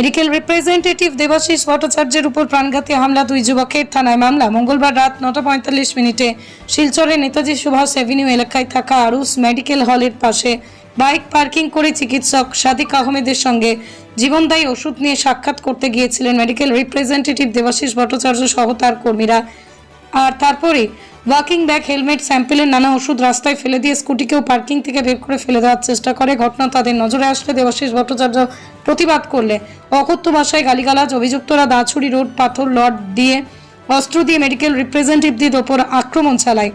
Medical representative Debashis ভট্টাচার্যের উপর প্রাণঘাতী হামলা দুই যুবকের থানায় মামলা। মঙ্গলবার রাত নটা পঁয়তাল্লিশ মিনিটে শিলচরে নেতাজি সুভাষ অ্যাভিনিউ এলাকায় থাকা আরুস মেডিকেল হলের পাশে বাইক পার্কিং করে চিকিৎসক সাদিক আহমেদের সঙ্গে জীবনদায়ী ওষুধ নিয়ে সাক্ষাৎ করতে গিয়েছিলেন মেডিকেল রিপ্রেজেন্টেটিভ দেবাশিস ভট্টাচার্য সহ তার কর্মীরা। আর তারপরে ওয়াকিং ব্যাগ হেলমেট স্যাম্পেলের নানা ওষুধ রাস্তায় ফেলে দিয়ে স্কুটিকেও পার্কিং থেকে বের করে ফেলে দেওয়ার চেষ্টা করে। ঘটনা তাদের নজরে আসলে দেবাশিস ভট্টাচার্য প্রতিবাদ করলে। অকথ্য ভাষায় গালিগালাজ, অভিযুক্তরা দাছুরি রোড পাথর লড দিয়ে অস্ত্র দিয়ে মেডিকেল রিপ্রেজেন্টেটিভদের ওপর আক্রমণ চালায়।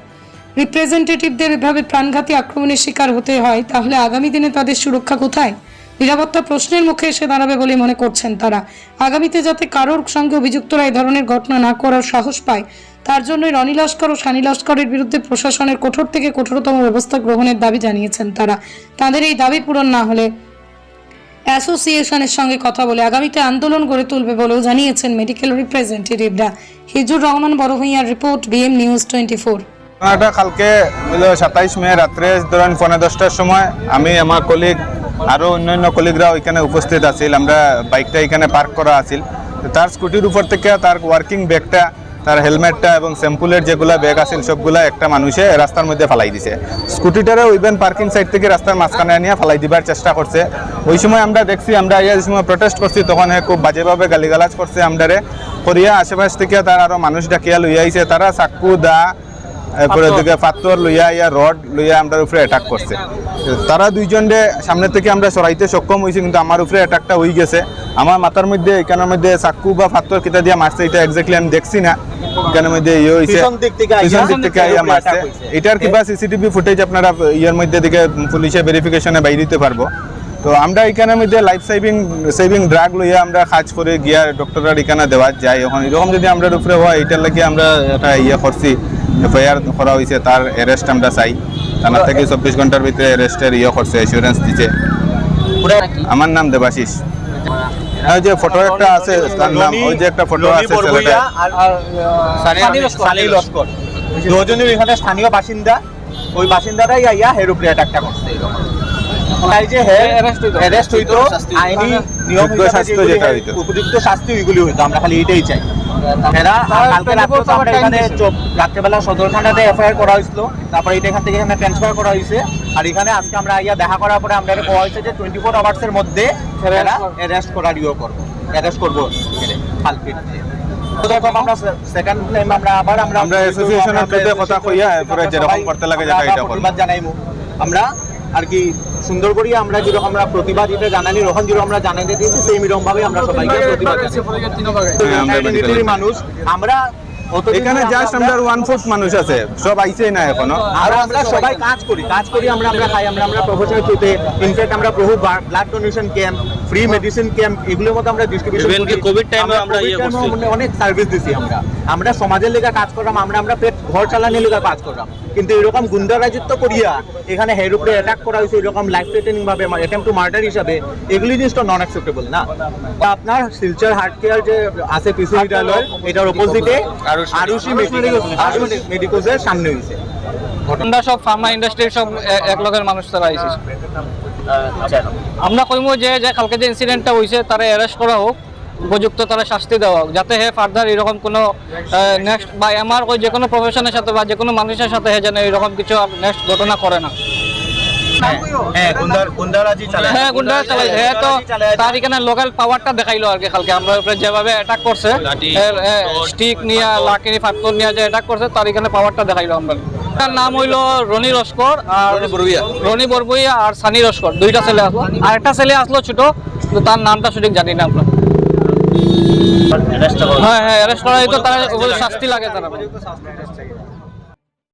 রিপ্রেজেন্টেটিভদের এভাবে প্রাণঘাতী আক্রমণের শিকার হতে হয়, তাহলে আগামী দিনে তাদের সুরক্ষা কোথায়? নিরাপত্তা প্রশ্নের মুখে এসে দাঁড়াবে বলে মনে করছেন তারা। আগামীতে যাতে কারোর সঙ্গে অভিযুক্তরা এই ধরনের ঘটনা না করার সাহস পায় তার জন্যই রনি লস্কর ও সানি লস্করের বিরুদ্ধে প্রশাসনের কঠোর থেকে কঠোরতম ব্যবস্থা গ্রহণের দাবি জানিয়েছেন তারা। তাদের এই দাবি পূরণ না হলে অ্যাসোসিয়েশনের সঙ্গে কথা বলে আগামীতে আন্দোলন গড়ে তুলবে বলেও জানিয়েছেন মেডিকেল রিপ্রেজেন্টেটিভরা Hijur Rahman বড়ভূঁইয়ার report, BM news twenty four. ঘটনাটা কালকে সাতাইশ মে রাত্রে ধরেন পনেরো দশটার সময়, আমি, আমার কলিগ আরও অন্যান্য কলিগরা ওইখানে উপস্থিত আছিল। আমরা বাইকটা এখানে পার্ক করা আছিল। তার স্কুটির উপর থেকে তার ওয়ার্কিং ব্যাগটা তার হেলমেটটা এবং স্যাম্পুলের যেগুলা ব্যাগ আছিল সবগুলা একটা মানুষে রাস্তার মধ্যে ফালাই দিছে। স্কুটিটারে ইভেন পার্কিং সাইড থেকে রাস্তার মাঝখানে নিয়ে ফালাই দিবার চেষ্টা করছে। ওই সময় আমরা দেখছি, আমরা ইয়া সময় প্রটেস্ট করছি, তখন হ্যাঁ খুব বাজেভাবে গালিগালাজ করছে আমরারে। করিয়া আশেপাশ থেকে তার আরও মানুষ ডাকিয়া লইয়া আইছে, তারা চাকু, দা এরপরে দিকে পাথর লইয়া ইয়া রড লইয়া আমরা উপরে অ্যাটাক করছে। তারা দুইজনে সামনে থেকে আমরা সরাইতে সক্ষম হয়েছি কিন্তু আমার উপরে অ্যাটাকটা হয়ে গেছে। আমার মাথার মধ্যে এখানের মধ্যে চাক্কু বা পাথর কিটা দিয়ে মারছে এটা এক্স্যাক্টলি আমি দেখছি না। এখানের মধ্যে ইয়ে হয়েছে পিছন দিক থেকে উপরে মারছে। এটার কিবা সিসিটিভি ফুটেজ আপনারা ইয়ের মধ্যে দিকে পুলিশে ভেরিফিকেশনে বাইরে দিতে পারব। তো আমরা এখানের মধ্যে লাইফ সেভিং সেভিং ড্রাগ লইয়া আমরা কাজ করে গিয়া ডক্টররা এখানে দেওয়া যায়। এখন এরকম যদি আমরা উপরে হয় এটার লাগে আমরা একটা ইয়ে করছি। এফআইআর করা হয়েছে তার অ্যারেস্ট আমরা চাই। থানা থেকে চব্বিশ ঘণ্টার ভিতরে অ্যারেস্টের ইয়ে করছে এসুরেন্স দিচ্ছে আমার নাম দেবাশিস। ওই যে ফটো একটা আছে তার নাম ওই যে একটা ফটো আছে দুজনের এখানে স্থানীয় বাসিন্দা ওই বাসিন্দারাই আইয়া হের উপরে অ্যাটাকটা করছে। এরকম। তাই যে অ্যারেস্ট হইতো আইনি নিয়ম শাস্তি যেটা হইতো। উপযুক্ত শাস্তি ওইগুলি হইতো আমরা খালি এটাই চাই। এরা কালকে রাত্রে তো আমরা এখানে রাত্রেবেলা সদর থানাতে এফআইআর করা হয়েছিল তারপরে এটা এখান থেকে এখানে ট্রান্সফার করা হয়েছে। আর এখানে আজকে আমরা আইয়া দেখা করার পরে আমরা কোয়া হয়েছে যে টোয়েন্টি ফোর আওয়ার্সের মধ্যে এরা অ্যারেস্ট করার ইয়ে করব অ্যারেস্ট করব এখানে কালপিট প্রথম আমরা সেকেন্ড আমরা আবার আমরা আমরা কথা কইয়া এরপরে যেরকম করতে লাগে যেটা এটা করব। আমরা আর কি সুন্দর করি আমরা যেরকম আমরা প্রতিবাদ এটা জানানি রোহন যেরকম আমরা জানাই দিয়েছি সেই রকম ভাবে আমরা সবাইকে প্রতিবাদ জানাই। হ্যাঁ, মানুষ আমরা এখানে জাস্ট আমরা- ওয়ান ফোর্থ মানুষ আছে সব আইছেই না এখনও। আর আমরা সবাই কাজ করি কাজ করি আমরা আমরা খাই আমরা আমরা প্রফেশনাল থ্রুতে ইনফ্যাক্ট আমরা বহু blood donation camp free medicine camp এগুলোর মধ্যে আমরা ডিস্ট্রিবিউশন Even কি COVID time আমরা ইয়ে করছি। অনেক সার্ভিস দিছি আমরা। আমরা সমাজের লেগে কাজ করলাম আমরা আমরা পেট ঘর চালানোর লেগে কাজ করলাম। কিন্তু এরকম গুন্ডা রাজত্ব করিয়া এখানে হের উপরে অ্যাটাক করা হয়েছে এরকম লাইফ থ্রেটেনিং ভাবে অ্যাটেম্প টু মার্ডার হিসাবে এগুলি জিনিসটা নন অ্যাকসেপ্টেবল না? তো আপনার শিলচর হার্ট কেয়ার যে আছে পিসি বিদ্যালয় এটার অপোজিটে আরুষি মেডিকোজের সামনে হয়েছে। আমরা সব ফার্মা ইন্ডাস্ট্রির সব এক লগের মানুষ তারা আইসি আমরা কইমু যে যে কালকে যে ইনসিডেন্টটা হয়েছে তারা অ্যারেস্ট করা হোক উপযুক্ত তারা শাস্তি দেওয়া হোক যাতে হে ফার্দার এরকম কোনো নেক্সট বা আমার ওই যে কোনো প্রফেশনের সাথে বা যে কোনো মানুষের সাথে হে যেন এরকম কিছু নেক্সট ঘটনা করে না। হ্যাঁ গুন্ডার হ্যাঁ গুন্ডা চালাই হ্যাঁ তো তার এখানে লোকাল পাওয়ারটা দেখাইলো আর কি কালকে। আমরা উপরে যেভাবে অ্যাটাক করছে স্টিক নিয়ে লাঠি ফাটকর নিয়ে যে অ্যাটাক করছে তার এখানে পাওয়ারটা দেখাইলো আমরা। তার নাম হইল রনি লস্কর আর রনি বরবইয়া আর সানি লস্কর দুইটা ছেলে আসলো। আর একটা ছেলে আসলো ছোট তার নামটা সঠিক জানি না আমরা। হ্যাঁ হ্যাঁ অ্যারেস্ট করা হয়তো তার শাস্তি লাগে তারা।